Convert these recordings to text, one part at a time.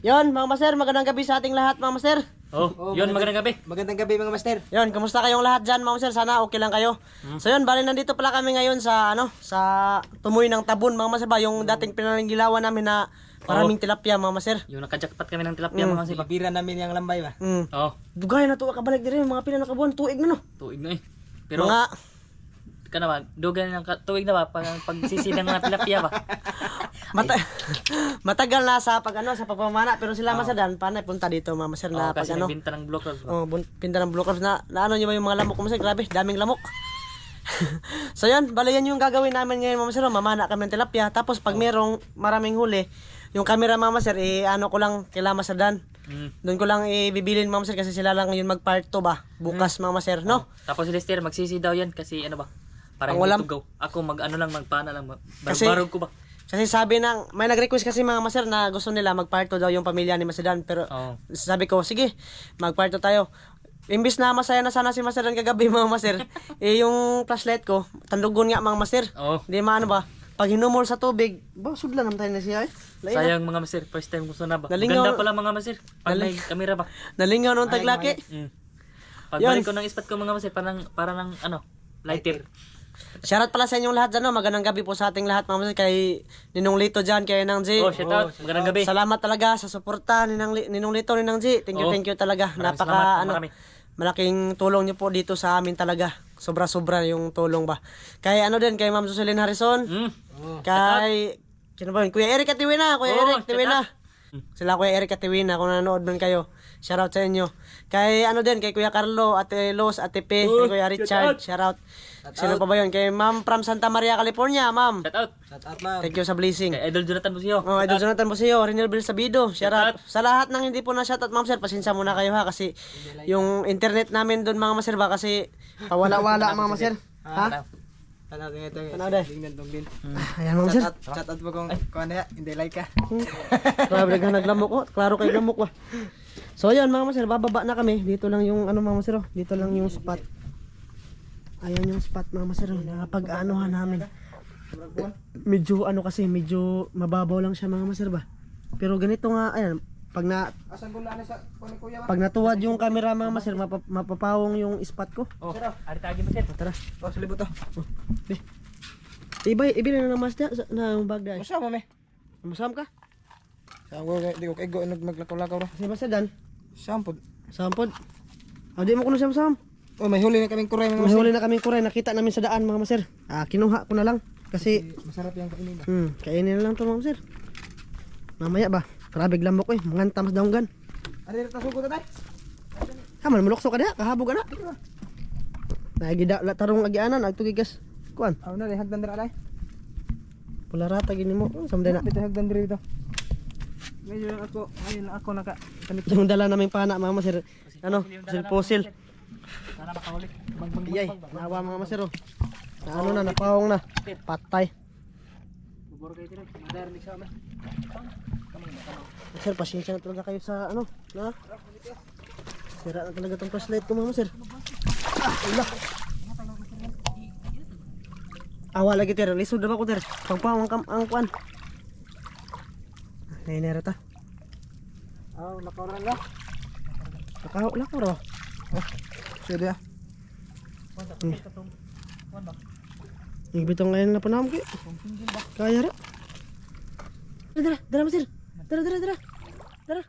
Yon, mga master, magandang gabi sa ating lahat, mga master. Oh, yun, magandang gabi. Magandang gabi mga master. Yon, kamusta kayong lahat dyan, mga master? Sana okay lang kayo. So yun, bali nandito pala kami ngayon sa, ano, sa tumoy ng tabon, mga master ba? Yung dating pinangilawan namin na maraming tilapia, mga master. Yung nakajakpat kami ng tilapia mga sipa. Pipira namin yung lambay ba? Mm. Oh, Dugay na to, kabalik din rin, mga pila na kabuan, tuig na no. tuig na eh. Pero, mga, ka naman, dugan ng tuig na ba? Pag pagsisidang mga tilapia ba? mata matagal na sa pag, ano, sa pagpamana, pero sila master dan, panay punta dito, mga master, na Oh, pag, ano, nagbinta ng blockers? Oh, pinta ng crabs na, na ano nyo ba yung mga lamok master? Grabe, daming lamok. so yan, bali yan yung gagawin namin ngayon, mama sir. oh, Mamana kami ng tilapia. Tapos pag merong maraming huli, yung camera mama sir, eh, ano ko lang kila Master Dan. Mm. Doon ko lang ibibilin mama sir kasi sila lang yun mag part 2 ba? Bukas mama sir, no? Tapos si Lester, magsisi daw yan kasi ano ba? Para Ang hindi walam. tugaw. Ako mag ano lang, magpana lang. Kasi- barog ko ba? Kasi sabi ng, may nag-request kasi mga master na gusto nila mag part 2 daw yung pamilya ni Master Dan. Pero Oo. sabi ko, sige, mag part 2 tayo. Imbis na masaya na sana si Master Dan kagabi mga master, eh yung flashlight ko, tandugon nga mga master. Oh, Hindi maano ba? Pag hinumol sa tubig, ba sudlan naman tayo na siya eh. Lain sayang mga master. First time ko na ba? Nalingaw- Ganda pala mga master. Pag may kamera ba? Nalingaw nung taglaki. Mm. Pagbalik ko ng ispat ko mga master, parang, para ng ano, lighter. Shoutout pala sa inyong lahat dyan, no? Magandang gabi po sa ating lahat, mga master. Kay Ninong Lito dyan, kay Nang G. Oh, shout out. Magandang gabi. Salamat talaga sa suporta ni Nang Li- Ninong Lito, Ninang G. Thank you, Oh. thank you talaga. Maraming Napaka, salamat, ano, marami. malaking tulong niyo po dito sa amin talaga. Sobra-sobra yung tulong ba. Kay ano din, kay Ma'am Jocelyn Harrison. Mm. Kay, sino ba yun? Kuya Eric Atiwina, Kuya Oh, Eric Atiwina. Sila Kuya Eric Atiwina, kung nanonood man kayo. Shoutout sa inyo. Kay ano din, kay Kuya Carlo, Ate Los, Ate P, kay Kuya Richard, shoutout. Sino pa ba yun? Kay Ma'am from Santa Maria, California, Ma'am. Shout out. Shout out ma'am. Thank you sa blessing. Kay Idol Jonathan Busio. Oh, Idol Jonathan Busio, Renel Bill Sabido, shoutout. Sa lahat ng hindi po na shoutout, Ma'am Sir, pasensya muna kayo ha kasi yung internet namin doon mga Maser ba kasi pawala-wala mga Maser. Ha? Shout out ito. Ano daw? Tingnan tong bin. Ayan mga Maser. Shout out, shout out mo kung kung ano hindi like ka. Grabe naghan naglamok oh. Klaro kay lamok ba. So ayun mga maser, bababa na kami. Dito lang yung ano mga maser, oh. dito lang yung spot. Ayan yung spot mga maser, oh. nakapag-anuhan namin. Medyo ano kasi, medyo mababaw lang siya mga maser ba. Pero ganito nga, ayan, pag na Asan ko na sa kuno kuya ba? pag natuwad yung camera mga maser, mapa, mapapawong yung spot ko. Oh, ari tagi master. Tara. Oh, sa libot to. Ibay, ibili na ng mas na, na yung bag dahil. Usa mo me. Musam ka? Sa ko di ko kay go nag maglakaw-lakaw ra. Kasi maser dan. Sampod. Sampod. Ah, di mo kuno siyam sam. Oh, may huli na kaming kuray mga May huli na kaming kuray, nakita namin sa daan mga maser. Ah, kinuha ko na lang. Kasi, Masarap yung kainin ba? hmm, kainin na lang to mga maser. Mamaya ba? Grabe lamok ko eh. Manganta mas daunggan. Ari ra tasugo ta tay. Haman, mulokso ka na. Kahabog ka na. Nagida, la- tarong agianan, agtugigas. Kuan, Aw na hagdan dira tay. pula rata gini mo. Samday na. Bito hagdan dira dito. Ngayon ako, ngayon ako naka kanip. Yung dala naming pana mga maser. Ano, pusil-pusil. Sana makahuli. Bang bang Iyay, nawa mga maser oh. Na ano na, napawong na. Patay. Bubor kayo tira. Madar ni sa amin. Sir, pasensya na talaga kayo sa ano, na? Sira na talaga tong flashlight ko mga sir. Ah, wala. Awa lagi ter, lisod na ba ko ter? Pagpawang kam ang kuan. Ay nera ta. Aw, nakaw na. Nakaw la ko ro. Sige. Yung bitong ngayon na panam ki. Kaya ra. Dara, dara, dara masir. Dara, dara, dara. Dara.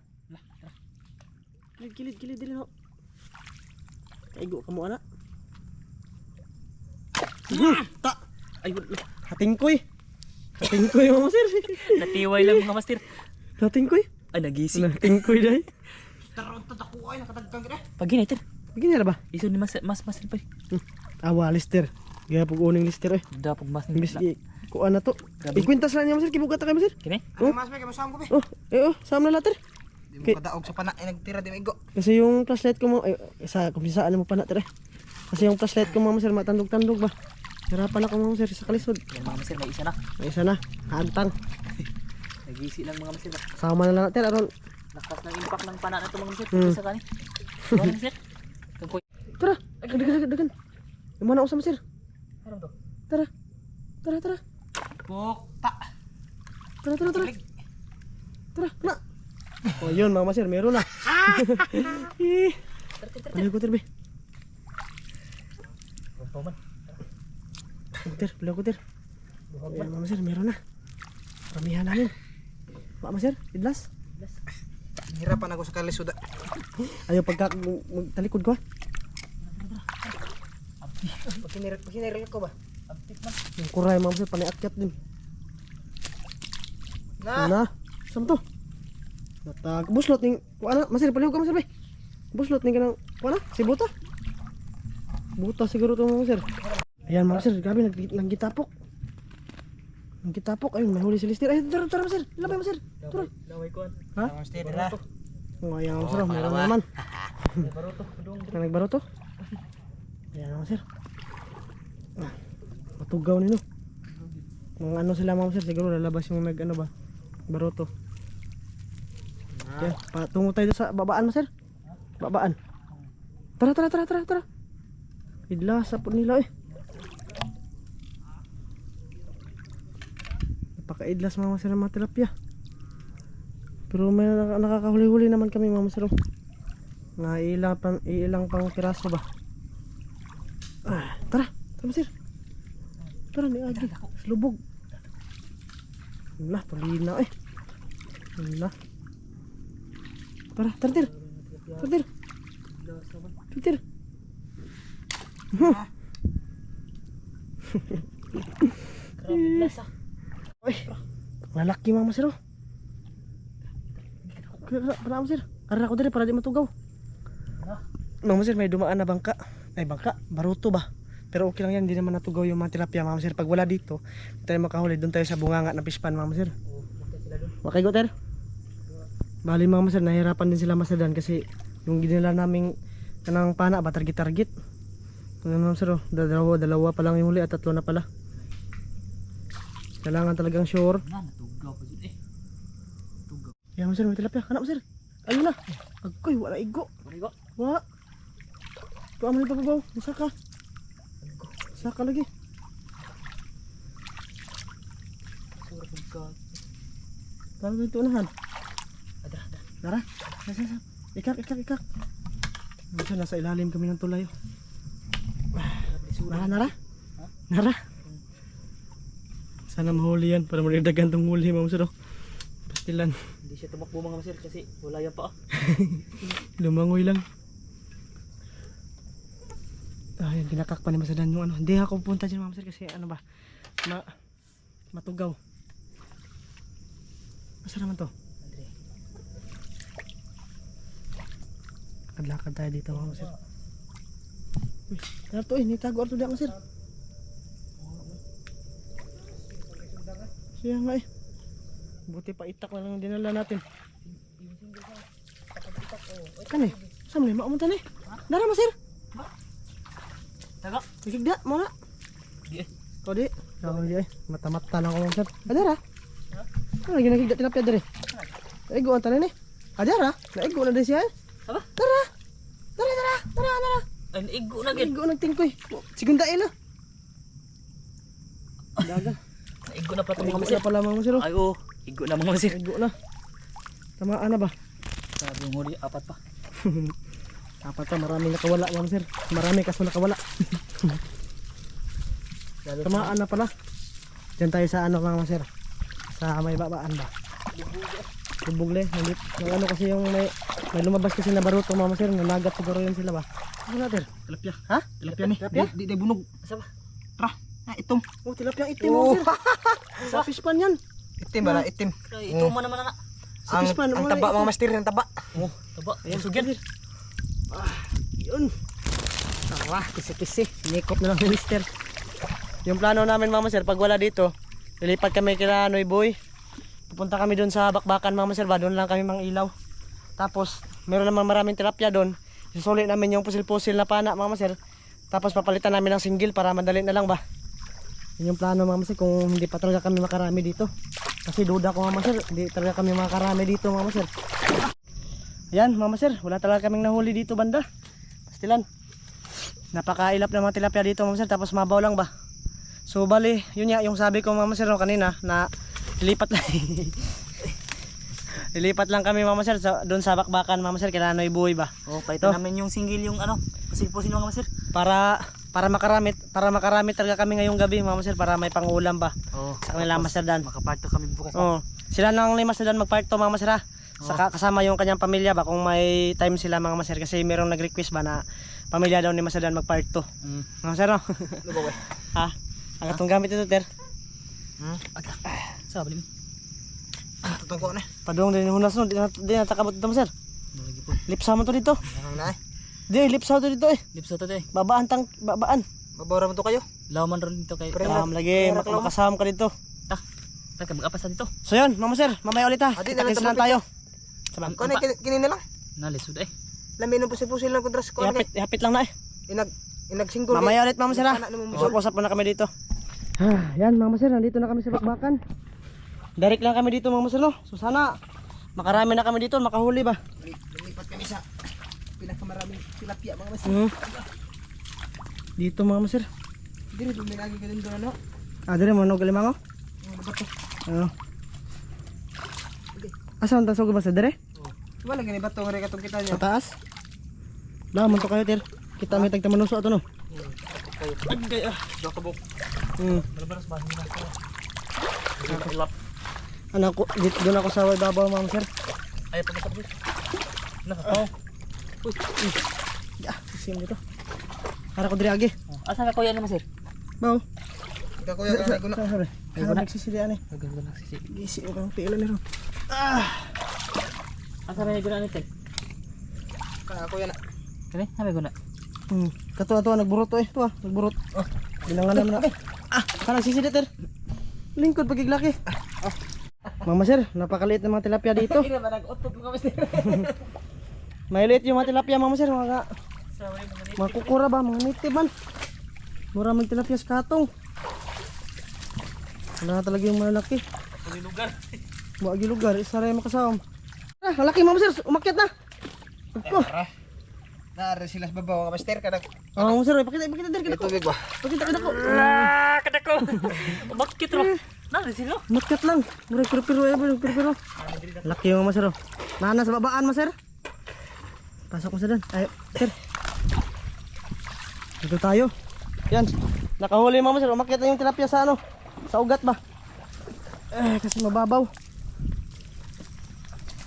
Kilid, kilid, kilid dili no. Kaigo ka mo ana. Hmm, Ta. Ay, wala. Hatingkoy. Hatingkoy mga sir. Natiway lang mga master. Hatingkoy. Ay, nagising. Hatingkoy dai. Taron ta dako ay nakadagkang kita. Pag ginaiter. Bigyan na ba? Iso ni mas mas master pa. Hmm. Awa lister. Gaya pag uning lister eh. Dapog mas i kuan na to. Ikwintas lang niya masir kibugat ka masir. Kini? Ano mas may kamusam ko be? Oh, eh oh, sama na later. Di mo kadaog sa pana ay nagtira di maigo. Kasi yung flashlight ko mo ay sa kung saan mo pa na tira. Kasi yung flashlight ko mga masir matandog-tandog ba. Hirapan ako mga masir sa kalisod. Yan mga master, may isa na. May isa na. Hantang. Nagisi lang mga master. Sama na lang natin aron. Lakas ng impact ng pana na ito mga master. Hmm. Isa kani. Mga master. Tungkoy. Tara. Dagan dagan dagan. Yung mana usam masir. Ano to? Tara. Tara tara. Pokta. Tara tara tara. Tara na. Oh, yun mga master, meron na. Eh, Balik ko, Ter, balik ko, Ter. Ayan, mga master, meron na. Paramihan namin. Mga master, idlas. Hirapan ako sa kalisuda. Ayaw pagka magtalikod ko, ha. Pag hiniral, pag hiniral ko ba? Yung kuray, mga master, paniakyat din. Na! Na, saan to? Natag, buslot ning, kuha na, master, palihog ka, master, be. Buslot ning kanang, kuha na, si Buta. Buta siguro to, mga master. Ayan, mga master, grabe, nag, nanggitapok. Nanggitapok, ayun, may huli si Lister. Ay, tara, tara, master, labay, master. Tara. Laway ko. Ha? Stay nila. Oh, ayan, mga master, meron na naman. Baruto. Dong. Na nagbaro to? Ayan, mga master. Ah, matugaw nino. Mga ano sila, mga master, siguro lalabas yung nag, ano ba, baroto. Yan, patungo tayo sa babaan mo sir. Babaan. Tara, tara, tara, tara, tara. Idla sa po nila eh. Napakaidlas mga masir ng mga tilapia. Pero may nak- nakakahuli-huli naman kami mga masir. oh. Nga ilang pang, ilang pang piraso ba. Ah, tara, tara masir. Tara ni Agi. Slubog. Wala, tulina eh. Wala. Tara, tara, tara. Tara, tara. Tara, tara. Grabe lasa. Uy, lalaki mga masir oh. Kaya para masir. Ara ko diri para di matugaw. Mga masir, may dumaan na bangka. Ay bangka, baruto ba? Pero okay lang yan, hindi naman natugaw yung mga tilapia mga masir. Pag wala dito, tayo makahuli. Doon tayo sa bunganga ng pispan mga masir. Okay, go ter. Bali mga masir, nahirapan din sila masadan kasi yung ginila naming kanang pana ba target-target. Ano mga masir, oh, dalawa, dalawa pa lang yung huli at tatlo na pala. Kailangan talagang sure. Na, natugaw pa dyan eh. Tugaw. Yan mo sir, may tilapia. Kana mo sir. Ayun na. Agkoy, wala igo. Marigo. Wa. Tuwa mo ni papabaw. Masaka. Saka lagi. Sura pagka. Tara dito unahan. Ada, ada. Tara. Sa, sa, sa. Ikak, ikak, ikak. Minsan nasa ilalim kami ng tulay. Nara, nara. Nara. Sana mahuli yan para maridagan tong huli mga sir. oh. Pastilan. Hindi siya tumakbo mga masir kasi wala yan pa ah. Lumangoy lang. Ah, yung kinakak pa ni Masadan yung ano. Hindi ako punta dyan ma'am sir kasi ano ba, ma matugaw. Masa naman to? Andre. Lakad-lakad tayo dito ma'am sir. Uy, ano to eh, nitago to diyan sir. Siya nga eh. Buti pa itak na lang dinala natin. Kan eh, saan mo maumunta na eh? Nara mo sir. Taga. Sikigda mo na. Di eh. Kau di. Kau di eh. Mata-mata lang ako sir. Adara. Ano lagi nagigda tilapia dere? Ego ang tanan eh. Adara. Naigo na din siya eh. Aba? Tara. Tara tara. Tara tara. Ay, naigo na gid. Naigo nagtingkoy. Sigunda ila. Daga. Naigo na pa ito mga masir. na pala mga sir. oh. Ay, oo. Igo na mga masir. Naigo na. Tamaan na ba? Sabi yung huli, apat pa. Dapat pa maraming nakawala mga sir. Marami kaso nakawala. Tamaan na pala. Diyan tayo sa ano mga sir. Sa may babaan ba? Bubugle. Nandit. Yung ano kasi yung may, may lumabas kasi na baruto mga sir. Nanagat siguro yun sila ba? Ano natin? Tilapia. Ha? Tilapia ni. Tilapia? Di, di, di bunog. Asa ba? Tra. Ah, itom. Oh, tilapia itim mga sir. Sa fish pan yan. Itim ba na? Itim. Ay, ito man naman na. Sa Ang, fish pan. ang taba mga master, ang taba. Oh, taba. Ayan, sugyan. Ah, yun. Tara, kisi-kisi. Nikop na lang mister. Yung plano namin mama sir, pag wala dito, lilipat kami kila Noy Boy. Pupunta kami doon sa bakbakan mama sir ba, doon lang kami mang ilaw. Tapos, meron naman maraming tilapia doon. Susuli namin yung pusil-pusil na pana mama sir. Tapos papalitan namin ng single para madali na lang ba. Yun yung plano mama sir, kung hindi pa talaga kami makarami dito. Kasi duda ko mama sir, hindi talaga kami makarami dito mama sir. Yan, mama sir, wala talaga kaming nahuli dito banda. Pastilan. Napakailap ng mga tilapia dito, mama sir, tapos mabaw lang ba? So bali, yun nga yung sabi ko mama sir no, kanina na lipat lang. Lilipat lang kami mga master sa, doon sa bakbakan mga master kailangan Noy Buhay ba? Oh, palitan namin yung single yung ano. Kasi po sino mga master? Para para makaramit para makaramit talaga kami ngayong gabi mga master para may pangulam ba Oh, sa kanila master Dan. makaparto kami bukas. Oh, sila nang ni Master Dan magparto mga master ha. Saka kasama yung kanyang pamilya ba kung may time sila mga master kasi merong nag-request ba na pamilya daw ni Master Dan magparto. Mm. Mga master no? Ano ha? Ang atong gamit ito ter. Hmm? Aga. Sa bali. Tutungko na. Padung din hunas no, di na, takabot ito master. Malagi po. Lipsa mo to dito. Na eh. Di, lipsa to dito eh. Lipso to eh. Babaan tang babaan. Mabawra mo to kayo. Laman ron dito kay. Pre- lagi mak makasama ka dito. Ta. Taka mag-apas na dito. So yun, mga master, mamaya ulit ha. Ah, di, Kita-kits nalang lang tayo. Sabang. Kung ano, kinin na lang. Nalisod eh. Lamin ng pusil-pusil lang kontras ko. Ano Ihapit, ihapit lang na eh. Inag, inagsinggol. Mamaya ulit mga master ha. Usap-usap muna kami dito. Ah, yan mga master, nandito na kami sa bakbakan. Direct lang kami dito mga master no. So sana makarami na kami dito, makahuli ba? Pinakamaraming tilapia mga mas. Hmm. Dito mga master. Dili buminagi ka din doon ano. Ah, dire mo no galimango? Ano ba to? Ano? Asan ta sugod ba sa dire? Wala gani bato nga katong kita niyo. Sa taas? Lamon to kayo tir. Kita may tagta manuso ato no. Kayo. Agay ah. Dokabok. Hmm. Malabaras ba ko. Anak ko, dito doon ako sa ibabaw mga master. Ay pagkatapos. Na. Oh. Uy. Ya, sim dito. Para ko dire agi. Oh, Asa ka kuya ni master? Baw. Ikaw kuya ka na Sa sorry. Ano nagsisilian eh. Gagawin na sisi. Gisi ko kang tila niro. Asa may guna nito? Ka kuya na. Kani, sabi ko na. Hmm. Kato ato nagburot to eh. To ah, nagburot. Oh. Bilangan na. Ah, kana sisilit ter. Lingkod pagiglaki. Ah. Mama sir, napakaliit ng mga tilapia dito. Ina ba nag-utop mo master? Maliit yung mga tilapia mama sir, mga mga mga kukura ba, mga native man. Mura mag tilapia sa katong. Wala talaga yung malalaki. Pag lugar. Buagi lugar, isa rin makasawam. Ah, malaki mama sir, umakyat na. Ako. Naara sila sa babaw master ka nag. Oh, mama sir, pakita, pakita dir kita ko. Tubig ba? Pakita kita ko. Ah, kadako. Bakit ro? Na, sino? Makyat lang. Mura piro-piro eh, bro, piro-piro. Laki yung mama sir. oh. Nana sa babaan ma sir. Pasok mo sa dan. Ay, sir. Dito tayo. Yan. Nakahuli mama sir. Umakyat na yung tilapia sa ano? Sa ugat ba? Eh, kasi mababaw.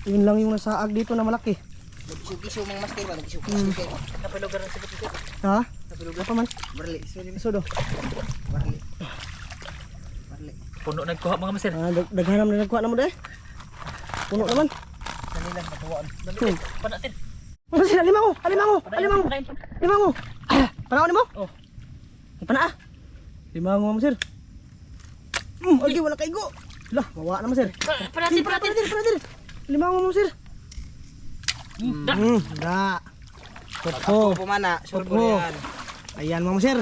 Yun lang yung nasaag dito na malaki. Nagkisu-kisu mga master ba? Nagkisu-kisu kayo. Kapalugar na sipot sipot. Ha? Apa man? Barli. Sorry. Isodo. Barli. Barli. Puno nagkuha mga master. Ah, dag daghanam na nagkuha na mo deh. Puno naman. Kanila matuwaan. Hmm. Pa natin. Ano sila? Limango! Alimango! Alimango! Limango! Ah, panahon mo? Oh. Ay, pana ah! Limango mo, sir. Mm, okay, wala kaigo. Lah, mawa naman, sir. Pa natin, pa natin. Panatir, panatir. Limango mo, sir. Da. Hmm, da. Popo. Pumana. Sure ko yan. Ayan, mo, sir.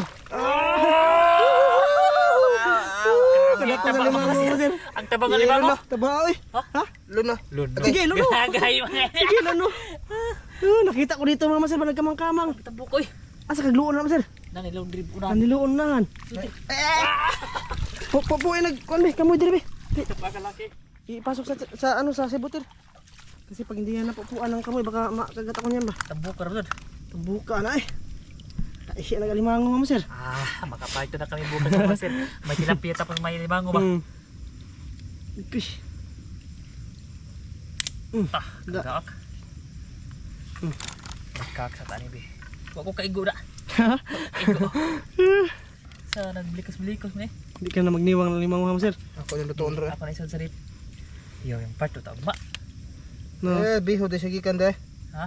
Kada ko na limango mo, sir. Ang tabang ng lima mo. Taba, oy. Ha? Luno. Luno. Sige, luno. Sige, luno. Ah, nakita ko dito, mga sir, nagkamang-kamang. Tabukoy. Asa kagluon naman, sir. Nani long drip una. Nandiluon na han. Po po po nag kuan be kamoy dire be. Di, Pakalaki. Ipasok sa sa ano sa sibutir. Kasi pag hindi yan napupuan ng kamoy baka makagat ako niyan ba. Tabukar ron. Buka na eh. Ay, nagalimango mo sir. Ah, makaparto na kami bukas mga master. May tilapia tapos may limango ba? Hmm. Ikish. Ah, Da. Hmm. Kak sa tani be. Wa ko kaigo na. Sa nagblikas-blikas ni. Hindi ka na magniwang ng limango mo sir. Ako yung lutoon ro. Ako na isod sa rip. Yo, yung part to tagma. No. Eh, biho de sige kan de. Ha?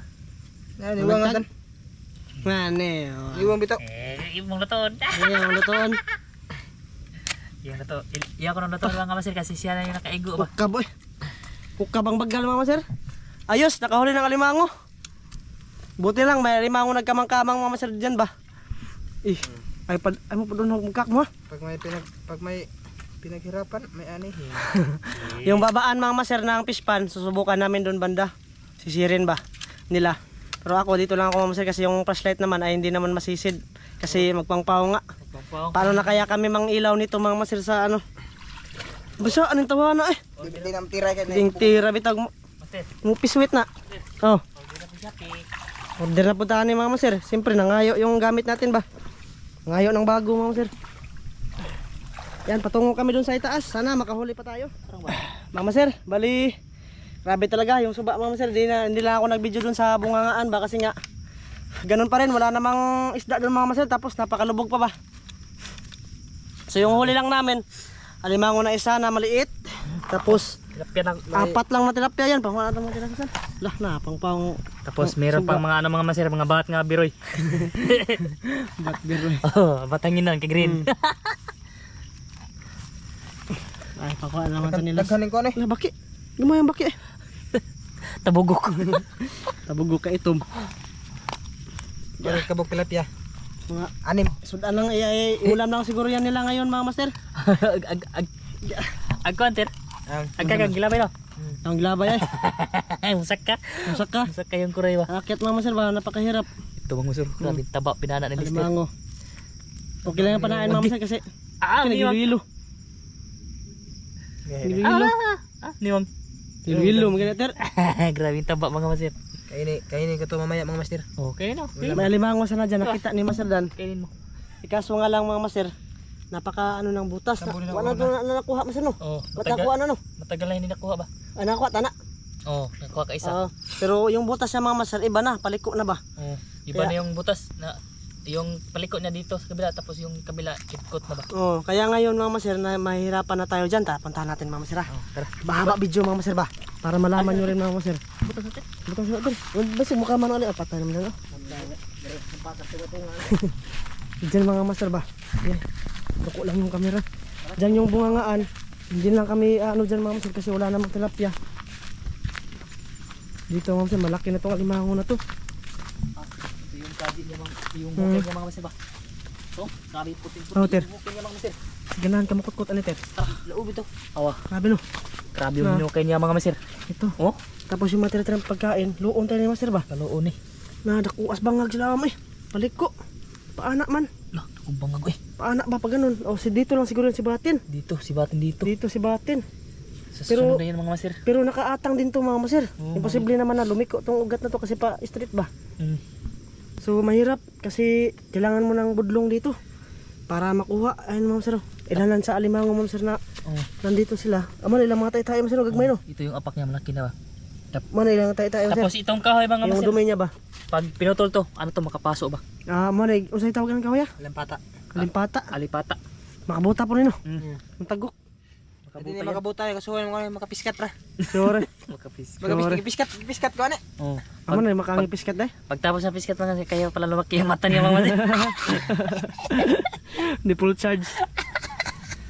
Yan, iwangan tan. Mane. Iwang bitaw. Eh, imong luton. Ayan, ang lutoon. Yung luto. Iya ko nang luto lang nga master kasi siya na yung nakaigo ba. Hukka boy. Hukka bang bagal mama sir? Ayos, nakahuli ng alimango. Buti lang, may alimango nagkamang-kamang mama sir dyan ba? Eh, ay, pad, ay mo pa doon hukak mo ha? Pag may pinag pag may pinaghirapan, may anihin. Yung babaan mga maser ng fish pan, susubukan namin doon banda. Sisirin ba nila. Pero ako dito lang ako mga maser kasi yung flashlight naman ay hindi naman masisid. Kasi magpangpaw nga. Pangpang. Paano na kaya kami mang ilaw nito mga maser sa ano? Basta anong tawa na eh. Di di nam tiray ka na. Ding tira bitag mo. Mupiswit na. Oh, Order na. Order na po tayo ni Mama Sir. Siyempre, nangayo yung gamit natin ba? Nangayo ng bago, Mama Sir. Yan, patungo kami dun sa itaas. Sana makahuli pa tayo. Mama Sir, bali, grabe talaga yung suba, Mama Sir. Di na, hindi lang ako nag-video dun sa bungangaan ba? Kasi nga, ganun pa rin. Wala namang isda dun, Mama Sir. Tapos napakalubog pa ba? So yung huli lang namin, alimango na isa na maliit. Tapos, Tilapia na. apat lang na tilapia yan. Pang wala namang tilapia. Lah na, pang pang Tapos meron pang mga ano mga masir, mga bat nga biroy. Blackberry. oh, batanginan kay green. Ay, pakuha naman ito nila. Daghanin ko ano eh. Baki. Lumayan yung baki eh. Tabugok. Tabugo ka itom. Ano kabog tilapia. Mga Anim. sudan lang, ay, ay, ulam lang siguro yan nila ngayon mga master. ag ag ag ag konter. Ang Ag kag gilabay no. Ang glabay ay. Musak ka. Masak ka. Musak ka yung kuray ba. Akit mga master ba, napakahirap. Ito mga musur. Grabe taba pinana ni Lister. Alimango. Okay lang yung panain mga master kasi Ah, niwang. nagililo. Nagililo. Ah, ah, niwang. Nagililo, mga ter. Grabe taba mga masir. Kainin, kainin ko to mamaya mga master. Okay no. May alimango sana dyan, nakita ni Master Dan. Kainin mo. Ikaso nga lang mga master, napaka ano ng butas. Na, na wala na, na, nakuha master no. Oh, matagal, nakuha na no? matagal na hindi nakuha ba? Ah, nakuha, tana. Oh, nakuha ka isa. Oo. pero yung butas niya mga master, iba na, paliko na ba? Oh, iba Kaya- na yung butas na yung paliko niya dito sa kabila tapos yung kabila ikot na ba? Oh, kaya ngayon mga master na mahirapan na tayo diyan, ta puntahan natin mga master. ah. Oh, tara. Mahaba video mga master ba? Para malaman nyo rin mga master. Butas natin. Bukas na din. Basta mukha man ulit, patay naman na. Diyan mga master ba? Yan. Duko lang yung camera. Diyan yung bungangaan. Hindi lang kami ano diyan mga master kasi wala namang tilapia. Dito mga master, malaki na tong alimango na to. Ito yung kaji niya mga yung Hmm. bukay niya mga masir ba? So, grabe puting-puting Oh, Ter. yung bukay niya mga masir. Ganahan ka makot-kot aliter. Tara, laob ito. Awa, Grabe no. grabe yung Na. bukay niya mga masir. Ito. Oh, Tapos yung mga tira pagkain, luon tayo ni master ba? kaluon eh. Na dakuas bangag sila mo eh. Paliko. Paana man. Nakumbang ako eh. Paana ba pag ganun? O si dito lang siguro si Batin. Dito, si Batin dito. Dito si Batin. Sa Pero- na yan mga masir. Pero nakaatang din to mga master. Oo, Imposible naman na lumiko tong ugat na to kasi pa street ba. Mm. So mahirap kasi kailangan mo ng budlong dito para makuha. Ayun mga master. Ilanan sa alimango mga master na Oh, nandito sila. Amo ilang mga tayo-tayo master gagmay no. ito yung apak niya malaki na ba? Mo ilang tayo-tayo master. Tapos itong kahoy mga Yung masir. dumi niya ba? Pag pinutol to, ano to makapaso ba? Ah, mo na usay tawagan ka kuya. Lampata. Kalimpata. Alipata. Makabuta po rin no. Mm. Ang tagok. Hindi na makabuta kasi wala mo makapiskat ra. Sure. Makapis. Makapiskat, piskat ko ano. Oh. Amo na makangipiskat dai. Pagtapos ng piskat mga masir, kayo pala lumaki yung mata niya mga masir. Di full charge.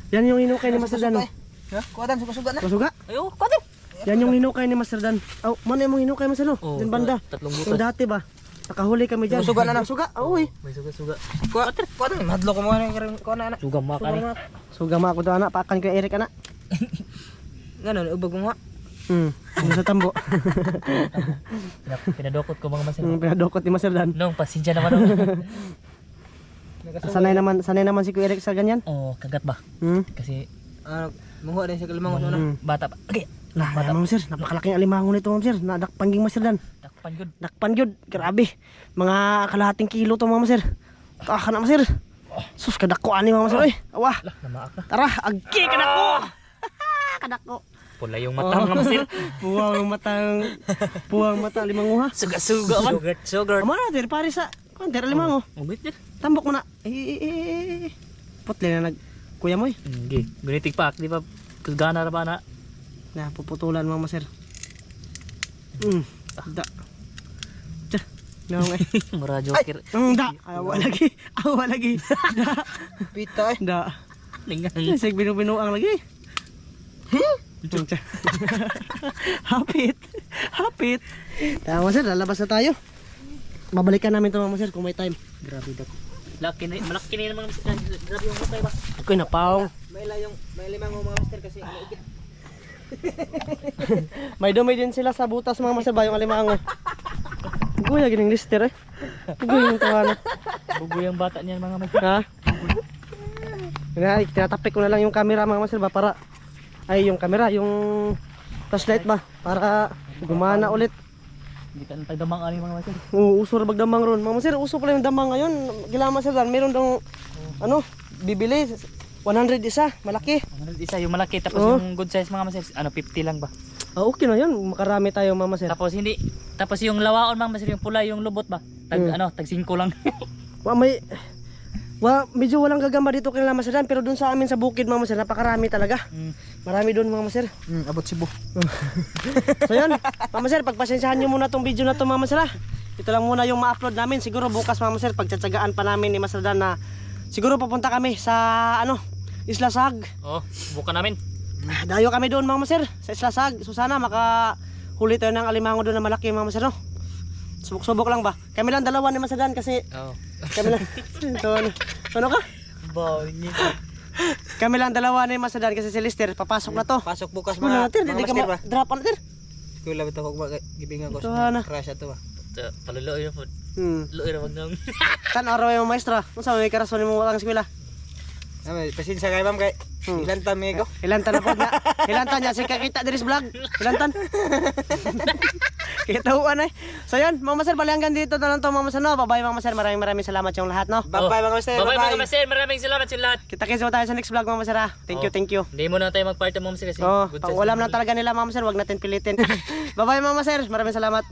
Yan yung hinukay ni Master Dan. oh. Ha? Kuha dan suga-suga na. Masuga? Ayo, kutin. Yan yung hinukay ni Master Dan. Oh, man yung hinukay Master no? Oh, Diyan banda. tatlong Yung butas. dati ba? Nakahuli kami dyan. Suga na na. Suga? Oo eh. May suga-suga. Kuha, kuha dan. Madlo ko mo ano kuha na anak. Suga mga kani. Suga ma ako to anak. Pakan ko yung Eric anak. Ganon, ubag mo nga. Hmm. Ano sa tambo. Pinadokot ko mga masir. Yung pinadokot ni Master Dan. Nung, pasensya naman ako. Sanay naman, sanay naman si Kuya Eric sa ganyan. oh, kagat ba? Hmm. Kasi Ah, mungo din sa kalimang ko na. Hmm. bata pa. Okay. Lah, yan, Ma'am Sir. Napakalaking alimango nito, Ma'am Sir. Nadakpan ging Master Dan. Takpan good. Dakpan yun. Grabe. Mga kalahating kilo to, Ma'am Sir. Kaka na, Ma'am Sir. Sus, kadako ani, Ma'am Sir. Ay, awa. Lah, namaak na. Tara, agki, kadako. kadako. Pula yung mata mga masir. Puwang matang puwang mata limanguha. Suga-suga man. Sugar, sugar. Amo na dir pare sa kan dir limango. Mabit din. Tambok mo na. Eh. Putli na nag kuya mo eh. Hindi. Gunitig pa. Di ba? Kagana na ba na? Na puputulan mo sir. Mm. Da. Da. No eh. Mura joker. Mm, da. Awa lagi. Awa lagi. Da. Pita eh. Da. Lingan. Sig binu-binuang lagi. Hapit. Hapit. Tama sir, lalabas na tayo. Babalikan namin ito mga sir kung may time. Grabe dako. Laki na, malaki na yung mga masir. Grabe yung mata ba? Ako'y napaong. May layong, may limang mga master kasi ikit. May dumi din sila sa butas mga masabay yung alimango. Guya gining lister eh. Guya yung tawanan. Bugo yung bata niyan mga masir. Ha? Nga, tinatapik ko na lang yung camera mga masabay para ay yung camera, yung flashlight ba para Gumana ulit. Hindi ka nang damang ani mga master. Oo, uso ra bagdamang ron. Mga sir, uso pala yung damang ngayon. Gilama sir dan, meron daw ano, bibili 100 isa, malaki. Ano isa yung malaki tapos Oo. yung good size mga master, ano 50 lang ba? Ah, okay na 'yun. Makarami tayo, mama sir. Tapos hindi tapos yung lawaon mga master yung pula yung lubot ba? Tag Mm. ano, tag 5 lang. Wa may Wa, medyo walang gagamba dito kay Lama Sir Dan, pero doon sa amin sa bukid mga sir, napakarami talaga. Mm. Marami doon mga sir. Hmm, abot Cebu. So yun, Mama Sir, pagpasensyahan nyo muna tong video na to Mama Sir. Ito lang muna yung ma-upload namin. Siguro bukas Mama Sir, pagtsatsagaan pa namin ni Mas Rodan na siguro pupunta kami sa ano, Isla Sag. Oh, buka namin. Dayo kami doon Mama Sir, sa Isla Sag. So sana makahuli tayo ng alimango doon na malaki Mama Sir no. Subok-subok lang ba? Kami lang dalawa ni Mas Rodan kasi Oh. kami lang. Ito, ano, ano ka? Ni. Kami lang dalawa ni Mas Rodan kasi si Lister papasok na to. Pasok bukas Muna mga natin, mga hindi ka ba? ma-drop na natin. Kuya labit ako ba gibingan ko ano. crash ato ba. Palulo yun po. Hmm. Luoy ra wag nang. Kan araw yung maestra. Kung saan may karason mo walang eskwela. Ay, pasensya kay ma'am kay Hmm. ilan ta migo. Ilan tan na po na. Ilan tan niya. Sige kita diri sa vlog. Ilan tan. Kita uan eh. So yun, Mama Sir, bali hanggang dito na lang to Mama Sir. No? Bye-bye Mama Sir. Maraming maraming salamat yung lahat no. Bye bye mga master. Bye bye mga master, maraming salamat sa lahat. Kita kits tayo sa next vlog Mama Sir. ha? Thank you, Oh. thank you. Hindi mo na tayo mag-party mga master kasi Oh, lang. lang talaga nila Mama Sir, wag natin pilitin. Bye-bye Mama Sir. Maraming salamat.